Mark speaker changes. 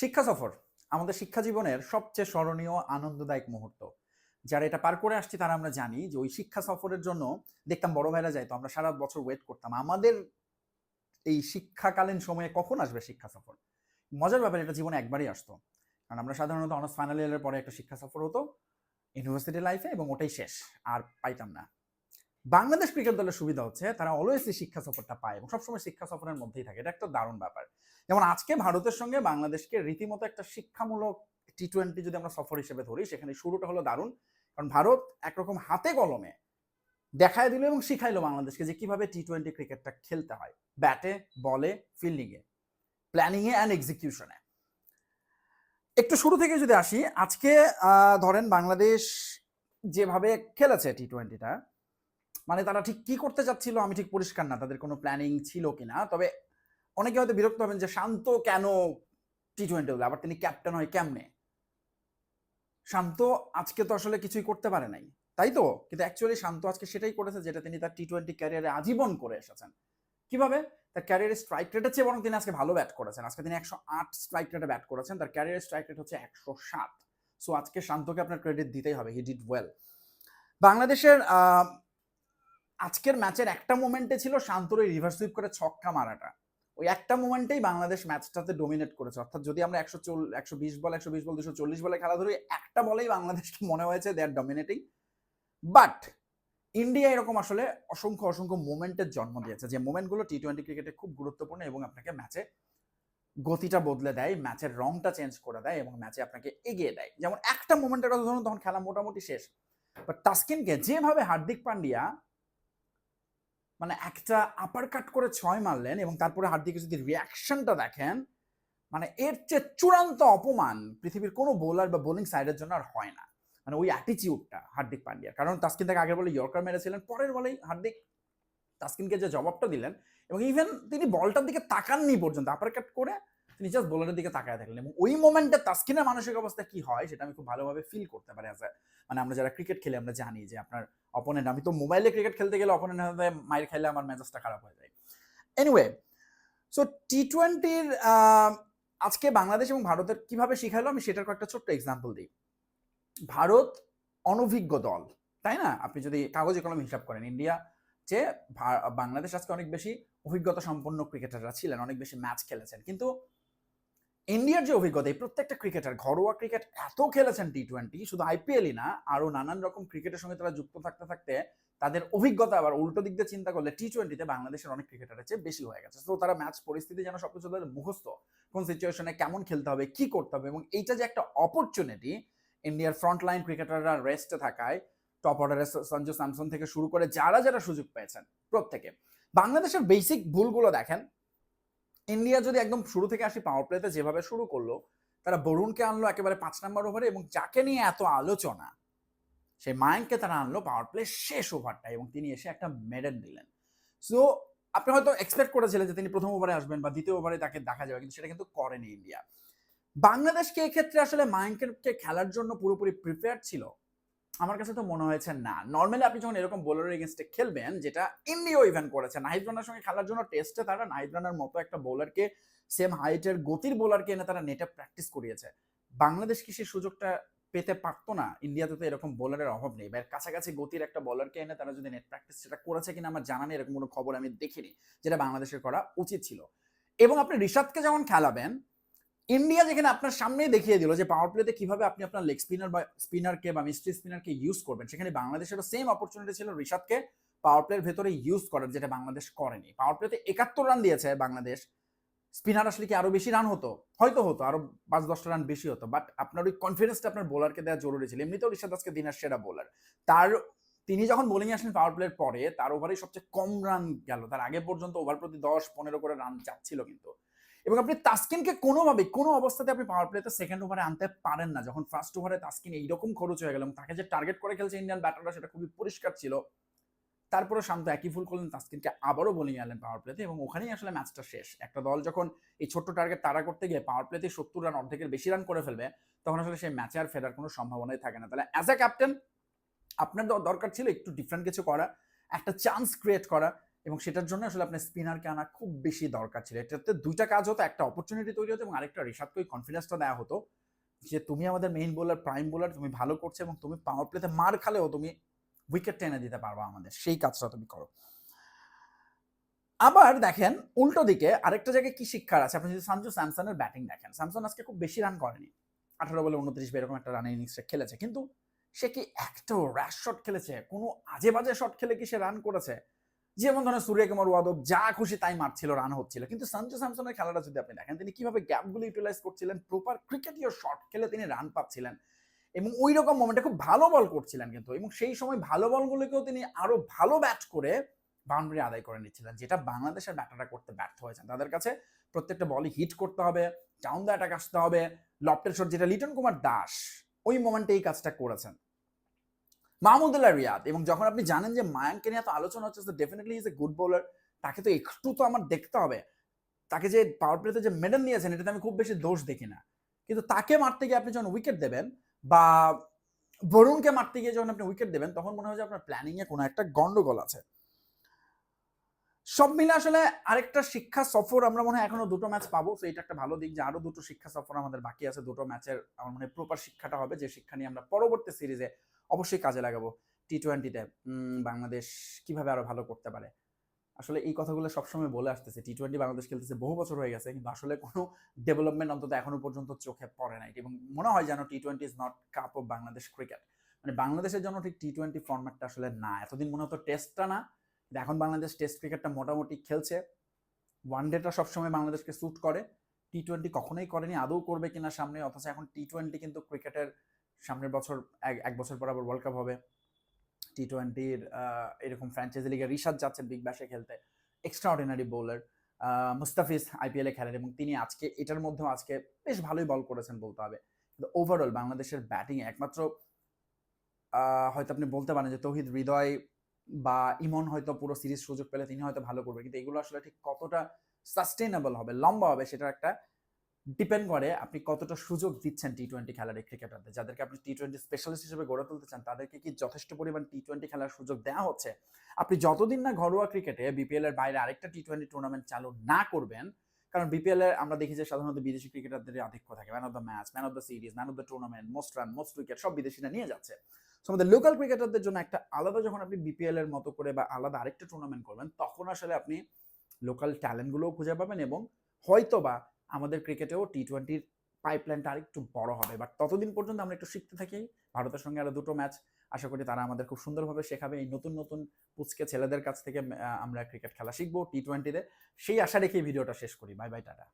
Speaker 1: শিক্ষা সফর, আমাদের শিক্ষা জীবনের সবচেয়ে স্মরণীয়, আনন্দদায়ক মুহূর্ত। যারা এটা পার করে আসছি, তারা আমরা জানি যে ওই শিক্ষা সফরের জন্য দেখতাম বড় ভাইরা যাইতো, আমরা সারা বছর ওয়েট করতাম। আমাদের এই শিক্ষাকালীন সময়ে কখন আসবে শিক্ষা সফর? মজার ব্যাপার, এটা জীবনে একবারই আসতো। কারণ আমরা সাধারণত অনার্স ফাইনাল ইয়ারের পরে একটা শিক্ষা সফর হতো ইউনিভার্সিটি লাইফে এবং ওটাই শেষ, আর পাইতাম না। বাংলাদেশ ক্রিকেট দলের সুবিধা হচ্ছে তারা অলওয়েজই শিক্ষা সফরটা পায় এবং সবসময় শিক্ষা সফরের মধ্যেই থাকে। এটা একটা দারুণ ব্যাপার। যেমন আজকে ভারতের সঙ্গে বাংলাদেশকে রীতিমতো একটা শিক্ষামূলক টি টোয়েন্টি যদি আমরা সফর হিসেবে ধরি, সেখানে শুরুটা হলো দারুণ। কারণ ভারত একরকম হাতে কলমে দেখায় দিল এবং শিখাইলো বাংলাদেশকে যে কীভাবে টি টোয়েন্টি ক্রিকেটটা খেলতে হয়। ব্যাটে, বলে ফিল্ডিংয়ে প্ল্যানিংয়ে অ্যান্ড এক্সিকিউশনে একটু শুরু থেকে যদি আসি, আজকে ধরেন বাংলাদেশ যেভাবে খেলেছে টি টোয়েন্টিটা মানে তারা ঠিক কি করতে চাচ্ছিল আমি ঠিক পরিষ্কার না, তাদের কোনো প্ল্যানিং ছিল কিনা, তবে অনেকে হয়তো বিরক্ত হবেন যে শান্ত কেন টি টোয়েন্টি আবার তিনি ক্যাপ্টেন হয় কেমনে? শান্ত আজকে তো আসলে কিছুই করতে পারে নাই, তাই তো? কিন্তু অ্যাকচুয়ালি শান্ত আজকে সেটাই করেছে যেটা তিনি তার টি টোয়েন্টি ক্যারিয়ারে আজীবন করে এসেছেন। কীভাবে? তার ক্যারিয়ারের স্ট্রাইক রেটের চেয়ে বরং তিনি আজকে ভালো ব্যাট করেছেন। আজকে তিনি একশো আট স্ট্রাইক রেটে ব্যাট করেছেন, তার ক্যারিয়ারের স্ট্রাইক রেট হচ্ছে একশো সাত। সো আজকে শান্তকে আপনার ক্রেডিট দিতেই হবে হি ডিড ওয়েল বাংলাদেশের আজকের ম্যাচের একটা মোমেন্টে ছিল শান্তর ওই রিভার্স সুইপ করে ছক্কা মারাটা। ওই একটা মোমেন্টেই বাংলাদেশ ম্যাচটাতে ডোমিনেট করেছে। অর্থাৎ যদি আমরা একশো চল একশো বিশ বল, একশো বিশ বল, দুশো চল্লিশ বলে খেলা ধরি একটা বলেই বাংলাদেশকে মনে হয়েছে they are dominating but India এরকম আসলে অসংখ্য অসংখ্য মোমেন্টের জন্ম দিয়েছে। যে মোমেন্টগুলো টি টোয়েন্টি ক্রিকেটে খুব গুরুত্বপূর্ণ এবং আপনাকে ম্যাচে গতিটা বদলে দেয়, ম্যাচের রংটা চেঞ্জ করে দেয় এবং ম্যাচে আপনাকে এগিয়ে দেয়। যেমন একটা মোমেন্টের কথা ধরুন, তখন খেলা মোটামুটি শেষ। বাট তাস্কিনকে যেভাবে হার্দিক পান্ডিয়া মানে একটা আপার কাট করে ছয় মারলেন এবং তারপরে হার্দিকের যদি রিয়াকশনটা দেখেন মানে এর চেয়ে চূড়ান্ত অপমান পৃথিবীর কোনো বোলার বা বোলিং সাইডের জন্য আর হয় না। মানে ওই অ্যাটিচিউডটা হার্দিক পান্ডিয়ার। কারণ তাস্কিন তাকে আগের বলে ইয়র্কার মেরেছিলেন, পরের বলেই হার্দিক তাস্কিনকে যে জবাবটা দিলেন এবং ইভেন তিনি বলটার দিকে তাকাননি পর্যন্ত আপার কাট করে তিনি জাস্ট বোলারের দিকে তাকায় থাকলেন এবং ওই মোমেন্টে তাস্কিনের মানসিক অবস্থা কি হয় সেটা আমি খুব ভালোভাবে ফিল করতে পারি অ্যাজ মানে আমরা যারা ক্রিকেট খেলি, আমরা জানি যে আপনার অপোনেন্ট আমি তো মোবাইলে ক্রিকেট খেলতে গেলে অপোনেন্ট হাতে খাইলে আমার মেজাজটা খারাপ হয়ে যায়। এনিওয়ে সো টি টোয়েন্টির আজকে বাংলাদেশ এবং ভারতের কীভাবে শিখাইলো আমি সেটার কয়েকটা ছোট্ট এক্সাম্পল দিই। ভারত অনভিজ্ঞ দল, তাই না? আপনি যদি কাগজে কলম হিসাব করেন ইন্ডিয়া যে বাংলাদেশ আজকে অনেক বেশি অভিজ্ঞতা সম্পন্ন ক্রিকেটাররা ছিলেন, অনেক বেশি ম্যাচ খেলেছেন। কিন্তু ইন্ডিয়ার যে অভিজ্ঞতা, এই প্রত্যেকটা ক্রিকেটার ঘরোয়া ক্রিকেট এত খেলেছেন টি টোয়েন্টি শুধু আইপিএলই না, আরও নানান রকম ক্রিকেটের সঙ্গে তারা যুক্ত থাকতে থাকতে তাদের অভিজ্ঞতা আবার উল্টো দিক দিয়ে চিন্তা করলে টি টোয়েন্টিতে বাংলাদেশের অনেক ক্রিকেটারের চেয়ে বেশি হয়ে গেছে। তো তারা ম্যাচ পরিস্থিতি যেন সবকিছু তাদের মুখস্থ, কোন সিচুয়েশনে কেমন খেলতে হবে, কি করতে হবে এবং এইটা যে একটা অপরচুনিটি ইন্ডিয়ার ফ্রন্ট লাইন ক্রিকেটাররা রেস্টে থাকায় টপ অর্ডারে সঞ্জু স্যামসন থেকে শুরু করে যারা যারা সুযোগ পেয়েছেন প্রত্যেকে। বাংলাদেশের বেসিক ভুলগুলো দেখেন ইন্ডিয়া যদি একদম শুরু থেকে আসি পাওয়ার প্লেতে যেভাবে শুরু করল, তারা বরুণকে আনলো একেবারে পাঁচ নাম্বার ওভারে এবং যাকে নিয়ে এত আলোচনা, সেই মায়াঙ্ককে তারা আনলো পাওয়ার প্লে শেষ ওভারটা এবং তিনি এসে একটা মেডেল দিলেন। সো আপনি হয়তো এক্সপেক্ট করেছিলেন যে তিনি প্রথম ওভারে আসবেন বা দ্বিতীয় ওভারে তাকে দেখা যাবে, কিন্তু সেটা কিন্তু করেনি ইন্ডিয়া। বাংলাদেশকে এক্ষেত্রে আসলে মায়াঙ্কেরকে খেলার জন্য পুরোপুরি প্রিপেয়ার ছিল? আমার কাছে তো মনে হয়েছে না। নর্মালি আপনি যখন এরকম বোলারের এগেনস্টে খেলবেন, যেটা ইন্ডিয়াও ইভেন্ট করেছে নাহিদ রানার সঙ্গে খেলার জন্য টেস্টে তারা নাহিদ রানার মতো একটা বোলারকে সেম হাইটের গতির বোলারকে এনে তারা নেটে প্র্যাকটিস করিয়েছে। বাংলাদেশ কি সেই সুযোগটা পেতে পারতো না? ইন্ডিয়াতে তো এরকম বোলারের অভাব নেই। এর কাছাকাছি গতির একটা বোলারকে এনে তারা যদি নেট প্র্যাকটিস সেটা করেছে কিনা আমার জানা নেই, এরকম কোনো খবর আমি দেখিনি, যেটা বাংলাদেশের করা উচিত ছিল। এবং আপনি রিশাদকে যেমন খেলাবেন ইন্ডিয়া যেখানে আপনার সামনেই দেখিয়ে দিল যে পাওয়ার প্লেতে কীভাবে আপনি আপনার লেগ স্পিনার বা স্পিনারকে বা মিস্ট্রি স্পিনারকে ইউজ করবেন, সেখানে বাংলাদেশেরও সেম অপরচুনিটি ছিল রিশাদকে পাওয়ার প্লের ভেতরে ইউজ করার, যেটা বাংলাদেশ করেনি। পাওয়ার প্লেতে একাত্তর রান দিয়েছে বাংলাদেশ। স্পিনার আসলে কি আরও বেশি রান হতো? হয়তো হতো, আরও পাঁচ দশটা রান বেশি হতো বাট আপনার ওই কনফিডেন্সটা আপনার বোলারকে দেওয়া জরুরি ছিল। এমনিতেও রিশাদ আজকে দিনের সেরা বোলার তার, তিনি যখন বোলিং আসলেন পাওয়ার প্লের পরে, তার ওভারে সবচেয়ে কম রান গেল। তার আগে পর্যন্ত ওভার প্রতি দশ পনেরো করে রান যাচ্ছিল কিন্তু। এবং আপনি তাস্কিনকে কোনোভাবে কোনো অবস্থাতে আপনি পাওয়ার প্লেতে সেকেন্ড ওভারে আনতে পারেন না। যখন ফার্স্ট ওভারে তাস্কিন এইরকম খরচ হয়ে গেল তাকে যে টার্গেট করে খেলছে ইন্ডিয়ান ব্যাটাররা সেটা খুবই পরিষ্কার ছিল। তারপরে শান্ত একই ফুল করলেন, তাস্কিনকে আবারও বোলিং আনলেন পাওয়ার প্লেতে এবং ওখানেই আসলে ম্যাচটা শেষ। একটা দল যখন এই ছোট্ট টার্গেট তারা করতে গিয়ে পাওয়ার প্লেতে সত্তর রান অর্ধেকের বেশি রান করে ফেলবে, তখন আসলে সেই ম্যাচে আর ফেরার কোনো সম্ভাবনাই থাকে না। তাহলে অ্যাজ এ ক্যাপ্টেন আপনার দরকার ছিল একটু ডিফারেন্ট কিছু করা, একটা চান্স ক্রিয়েট করা এবং সেটার জন্য আসলে আপনার স্পিনারকে আনা খুব বেশি দরকার ছিল। এটাতে দুইটা কাজ হতো, একটা অপরচুনিটি তৈরি হতো এবং আরেকটা ওই কনফিডেন্সটা দেওয়া হতো যে তুমি আমাদের মেইন বোলার প্রাইম বোলার তুমি ভালো করছ এবং তুমি পাওয়ার প্লেতে মার খালেও তুমি উইকেট টেনে দিতে পারবা আমাদের। সেই কাজটা তুমি করো। আবার দেখেন, উল্টো দিকে আরেকটা জায়গায় কি শিক্ষার আছে? আপনি যদি সঞ্জু স্যামসনের ব্যাটিং দেখেন, স্যামসন আজকে খুব বেশি রান করেনি। আঠারো বলে উনত্রিশ বা এরকম একটা রানের ইনিংসে খেলেছে। কিন্তু সে কি একটাও র্যাশ শট খেলেছে? কোনো আজে বাজে শট খেলে কি সে রান করেছে? যেমন ধরেন সূর্যকুমার ওয়াদব যা খুশি তাই মারছিল রান হচ্ছিল। কিন্তু সঞ্জু স্যামসনের খেলাটা যদি আপনি দেখেন, তিনি কীভাবে গ্যাপগুলো ইউটিলাইজ করছিলেন প্রপার ক্রিকেটীয় শট খেলে তিনি রান পাচ্ছিলেন এবং ওই রকম মোমেন্টে খুব ভালো বল করছিলেন কিন্তু। এবং সেই সময় ভালো বলগুলোকেও তিনি আরও ভালো ব্যাট করে বাউন্ডারি আদায় করে নিচ্ছিলেন, যেটা বাংলাদেশের ব্যাটাররা করতে ব্যর্থ হয়েছেন। তাদের কাছে প্রত্যেকটা বলই হিট করতে হবে ডাউন দ্য অ্যাটাক আসতে হবে। লফটের শট যেটা লিটন কুমার দাস, ওই মোমেন্টে এই কাজটা করেছেন। মাহমুদুল্লাহ রিয়াদ। এবং যখন আপনি জানেন যে মায়াঙ্ককে নিয়ে তো আলোচনা হচ্ছে তো definitely is a good bowler তাকে তো একটু তো আমার দেখতে হবে। তাকে যে পাওয়ার প্লেতে যে মেডেল নিয়েছেন, এটাতে আমি খুব বেশি দোষ দেখি না। কিন্তু তাকে মারতে গিয়ে আপনি যখন উইকেট দেবেন, বা বরুণকে মারতে গিয়ে যখন আপনি উইকেট দেবেন, তখন মনে হয় যে আপনার প্ল্যানিং এ কোনো একটা গন্ডগোল আছে। সব মিলে আসলে আরেকটা শিক্ষা সফর আমরা মনে হয় এখনও দুটো ম্যাচ পাবো তো এটা একটা ভালো দিক যে আরও দুটো শিক্ষা সফর আমাদের বাকি আছে। দুটো ম্যাচের আমার মনে হয় প্রপার শিক্ষাটা হবে, যে শিক্ষা নিয়ে আমরা পরবর্তী সিরিজে অবশ্যই কাজে লাগাবো। টি টোয়েন্টিতে বাংলাদেশ কীভাবে আরও ভালো করতে পারে? আসলে এই কথাগুলো সবসময় বলে আসতেছে। টি টোয়েন্টি বাংলাদেশ খেলতেছে বহু বছর হয়ে গেছে, কিন্তু আসলে কোনো ডেভেলপমেন্ট অন্তত এখনও পর্যন্ত চোখে পড়ে নাই। এবং মনে হয় যেন T twenty is not cup of Bangladesh cricket মানে বাংলাদেশের জন্য ঠিক টি টোয়েন্টি ফর্ম্যাটটা আসলে না। এতদিন মনে হতো টেস্টটা না এখন বাংলাদেশ টেস্ট ক্রিকেটটা মোটামুটি খেলছে। ওয়ান ডেটা সবসময় বাংলাদেশকে স্যুট করে। টি টোয়েন্টি কখনোই করেনি, আদৌ করবে কিনা সামনে, অথচ এখন টি টোয়েন্টি কিন্তু ক্রিকেটের সামনের বছর, এক বছর পর আবার ওয়ার্ল্ড কাপ হবে। টি টোয়েন্টির এরকম ফ্র্যাঞ্চাইজি লিগে রিশাদ যাচ্ছেন বিগ ব্যাশে খেলতে। এক্সট্রা অর্ডিনারি বোলার মুস্তাফিজ আইপিএলে খেলেন এবং তিনি আজকে, এটার মধ্যেও আজকে বেশ ভালোই বল করেছেন বলতে হবে। কিন্তু ওভারঅল বাংলাদেশের ব্যাটিং একমাত্র হয়তো আপনি বলতে পারেন যে তৌহিদ হৃদয় বা ইমন হয়তো পুরো সিরিজ সুযোগ পেলে তিনি হয়তো ভালো করবে কিন্তু এগুলো আসলে ঠিক কতটা সাস্টেইনেবল হবে, লম্বা হবে সেটা একটা ডিপেন্ড করে আপনি কতটা সুযোগ দিচ্ছেন টি টোয়েন্টি খেলার ক্রিকেটারদের যাদেরকে আপনি টি টোয়েন্টি স্পেশালিস্ট হিসেবে গড়ে তুলতে চান, তাদেরকে কি যথেষ্ট পরিমাণ টি টোয়েন্টি খেলার সুযোগ দেওয়া হচ্ছে? আপনি যতদিন না ঘরোয়া ক্রিকেটে বিপিএল এর বাইরে আরেকটা টি টোয়েন্টি টুর্নামেন্ট চালু না করবেন, কারণ বিপিএল এর আমরা দেখি যে সাধারণত বিদেশি ক্রিকেটারদের আধিক্য থাকে। Man of the match man of the series man of the tournament most run most wicket সব বিদেশিরা নিয়ে যাচ্ছে। সো আমাদের লোকাল ক্রিকেটারদের জন্য একটা আলাদা যখন আপনি বিপিএল এর মতো করে বা আলাদা আরেকটা টুর্নামেন্ট করবেন, তখন আসলে আপনি লোকাল ট্যালেন্টগুলোও খুঁজে পাবেন এবং হয়তো বা আমাদের ক্রিকেটেও টি টোয়েন্টির পাইপলাইনটা আরেকটু বড় হবে। বাট ততদিন পর্যন্ত আমরা একটু শিখতে থাকি। ভারতের সঙ্গে আরও দুটো ম্যাচ আশা করি তারা আমাদের খুব সুন্দরভাবে শেখাবে। এই নতুন নতুন পুচকে ছেলেদের কাছ থেকে আমরা ক্রিকেট খেলা শিখব টি টোয়েন্টিতে সেই আশা রেখেই ভিডিওটা শেষ করি। Bye bye tata.